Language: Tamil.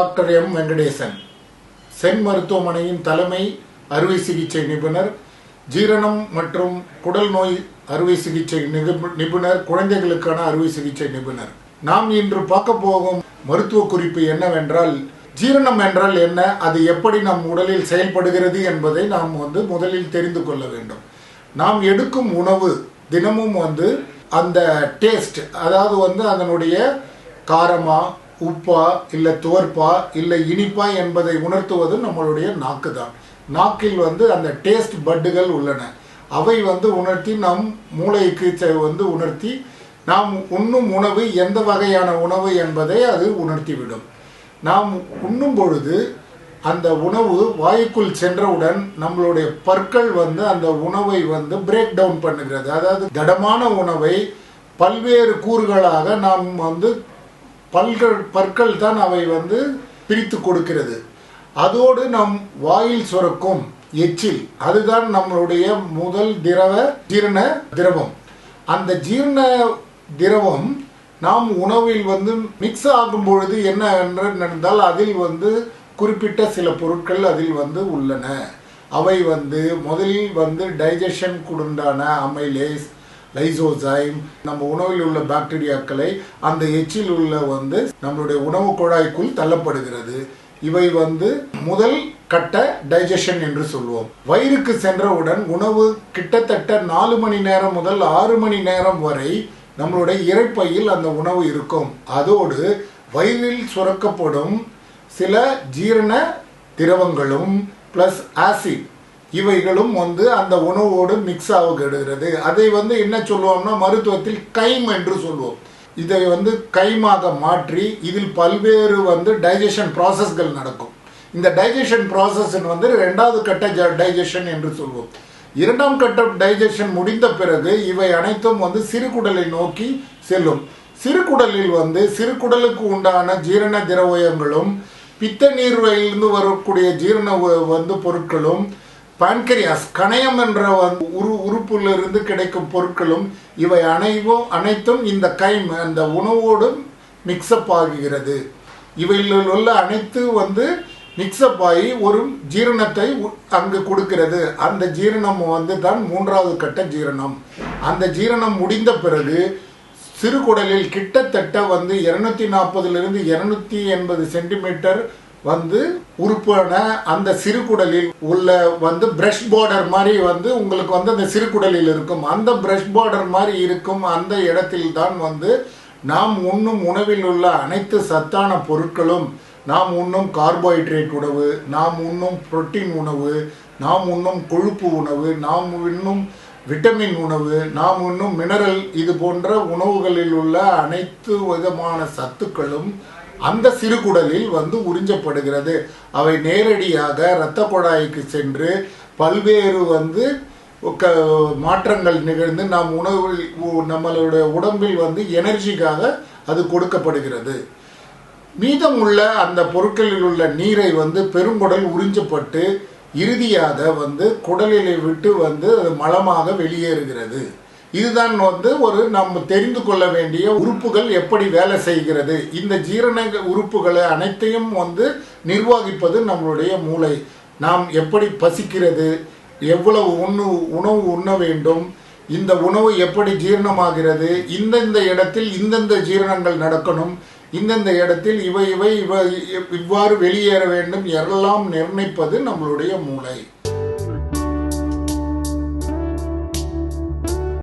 Doctor M Venkatesan. சென் மருத்துவமனையின் தலைமை அறுவை சிகிச்சை நிபுணர் ஜீரணம் மற்றும் குடல் நோய் அறுவை சிகிச்சை நிபுணர் குழந்தைகளுக்கான அறுவை சிகிச்சை நிபுணர். நாம் இன்று பார்க்க போகும் மருத்துவ குறிப்பு என்னவென்றால் ஜீரணம் என்றால் என்ன அது எப்படி நம் உடலில் செயல்படுகிறது என்பதை நாம் வந்து முதலில் தெரிந்து கொள்ள வேண்டும். நாம் எடுக்கும் உணவு தினமும் வந்து அந்த டேஸ்ட் அதாவது வந்து அதனுடைய காரமாக உப்பா இல்லை துவர்ப்பா இல்லை இனிப்பா என்பதை உணர்த்துவது நம்மளுடைய நாக்கு தான் நாக்கில் வந்து அந்த டேஸ்ட் பட்டுகள் உள்ளன. அவை வந்து உணர்த்தி நம் மூளைக்கு செ- வந்து உணர்த்தி நாம் உண்ணும் உணவு எந்த வகையான உணவு என்பதை அது உணர்த்திவிடும். நாம் உண்ணும் பொழுது அந்த உணவு வாயுக்குள் சென்றவுடன் நம்மளுடைய பற்கள் வந்து அந்த உணவை வந்து பிரேக் டவுன் பண்ணுகிறது. அதாவது திடமான உணவை பல்வேறு கூறுகளாக நாம் வந்து பல்கள் பற்கள் தான் அவை வந்து பிரித்து கொடுக்கிறது. அதோடு நம் வாயில் சுரக்கும் எச்சில் அதுதான் நம்மளுடைய முதல் திரவ ஜீரண திரவம். அந்த ஜீரண திரவம் நாம் உணவில் வந்து மிக்ஸ் ஆகும் பொழுது என்ன என்று நடந்தால் அதில் வந்து குறிப்பிட்ட சில பொருட்கள் அதில் வந்து உள்ளன. அவை வந்து முதலில் வந்து டைஜஷன் உண்டான அமைலேஸ் லைசோசைம் நம்ம உணவில் உள்ள பாக்டீரியாக்களை அந்த எச்சில் உள்ள வந்து நம்மளுடைய உணவு குழாய்க்குள் தள்ளப்படுகிறது. இவை வந்து முதல் கட்ட டைஜஷன் என்று சொல்லுவோம் வயிறுக்கு சென்றவுடன் உணவு கிட்டத்தட்ட நாலு மணி நேரம் முதல் ஆறு மணி நேரம் வரை நம்மளுடைய இறைப்பையில் அந்த உணவு இருக்கும். அதோடு வயிறில் சுரக்கப்படும் சில ஜீரண திரவங்களும் பிளஸ் ஆசிட் இவைகளும் வந்து அந்த உணவோடு மிக்ஸ் ஆகுகிறது அதை வந்து என்ன சொல்லுவோம்னா மருத்துவத்தில் கைம் என்று சொல்லுவோம். இதை வந்து கைமாக மாற்றி இதில் பல்வேறு வந்து டைஜஷன் ப்ராசஸ்கள் நடக்கும். இந்த டைஜஷன் ப்ராசஸ் வந்து ரெண்டாவது கட்ட டைஜஷன் என்று சொல்வோம் இரண்டாம் கட்ட டைஜஷன் முடிந்த பிறகு இவை அனைத்தும் வந்து சிறுகுடலை நோக்கி செல்லும். சிறுகுடலில் வந்து சிறுகுடலுக்கு உண்டான ஜீரண திரவயங்களும் பித்த நீர்வையிலிருந்து வரக்கூடிய ஜீரண வந்து பொருட்களும் பான்கரியாஸ் கணையம் என்ற உரு உறுப்பிலிருந்து கிடைக்கும் பொருட்களும் இவை அனைவும் அனைத்தும் இந்த கைம் அந்த உணவோடும் மிக்சப் ஆகுகிறது. இவையில் உள்ள அனைத்து வந்து மிக்சப் ஆகி ஒரு ஜீரணத்தை அங்கு கொடுக்கிறது. அந்த ஜீரணம் வந்து தான் மூன்றாவது கட்ட ஜீரணம். அந்த ஜீரணம் முடிந்த பிறகு சிறுகுடலில் கிட்டத்தட்ட வந்து இருநூத்தி நாற்பதுலேருந்து இருநூத்தி எண்பது சென்டிமீட்டர் வந்து உறுப்பான அந்த சிறுகுடலில் உள்ள வந்து பிரஷ் பார்டர் மாதிரி வந்து உங்களுக்கு வந்து அந்த சிறுகுடலில் இருக்கும். அந்த பிரஷ் பார்டர் மாதிரி இருக்கும். அந்த இடத்தில் தான் வந்து நாம் உண்ணும் உணவில் உள்ள அனைத்து சத்தான பொருட்களும் நாம் உண்ணும் கார்போஹைட்ரேட் உணவு நாம் உண்ணும் புரோட்டீன் உணவு நாம் உண்ணும் கொழுப்பு உணவு நாம் உண்ணும் விட்டமின் உணவு நாம் உண்ணும் மினரல் இது போன்ற உணவுகளில் உள்ள அனைத்து விதமான சத்துக்களும் அந்த சிறுகுடலில் வந்து உறிஞ்சப்படுகிறது. அவை நேரடியாக இரத்த குழாய்க்கு சென்று பல்வேறு வந்து க- மாற்றங்கள் நிகழ்ந்து நாம் உணவில் நம்மளுடைய உடம்பில் வந்து எனர்ஜிக்காக அது கொடுக்கப்படுகிறது. மீதமுள்ள அந்த பொருட்களில் உள்ள நீரை வந்து பெருங்குடல் உறிஞ்சப்பட்டு இறுதியாக வந்து குடலிலை விட்டு வந்து அது மலமாக வெளியேறுகிறது. இதுதான் வந்து ஒரு நம்ம தெரிந்து கொள்ள வேண்டிய உறுப்புகள் எப்படி வேலை செய்கிறது. இந்த ஜீரண உறுப்புகளை அனைத்தையும் வந்து நிர்வகிப்பது நம்மளுடைய மூளை. நாம் எப்படி பசிக்கிறது எவ்வளவு உண்ணு உணவு உண்ண வேண்டும் இந்த உணவு எப்படி ஜீரணமாகிறது இந்தந்த இடத்தில் இந்தந்த ஜீரணங்கள் நடக்கணும் இந்தந்த இடத்தில் இவை இவை இவை இவ்வாறு வெளியேற வேண்டும் எல்லாம் நிர்ணயிப்பது நம்மளுடைய மூளை.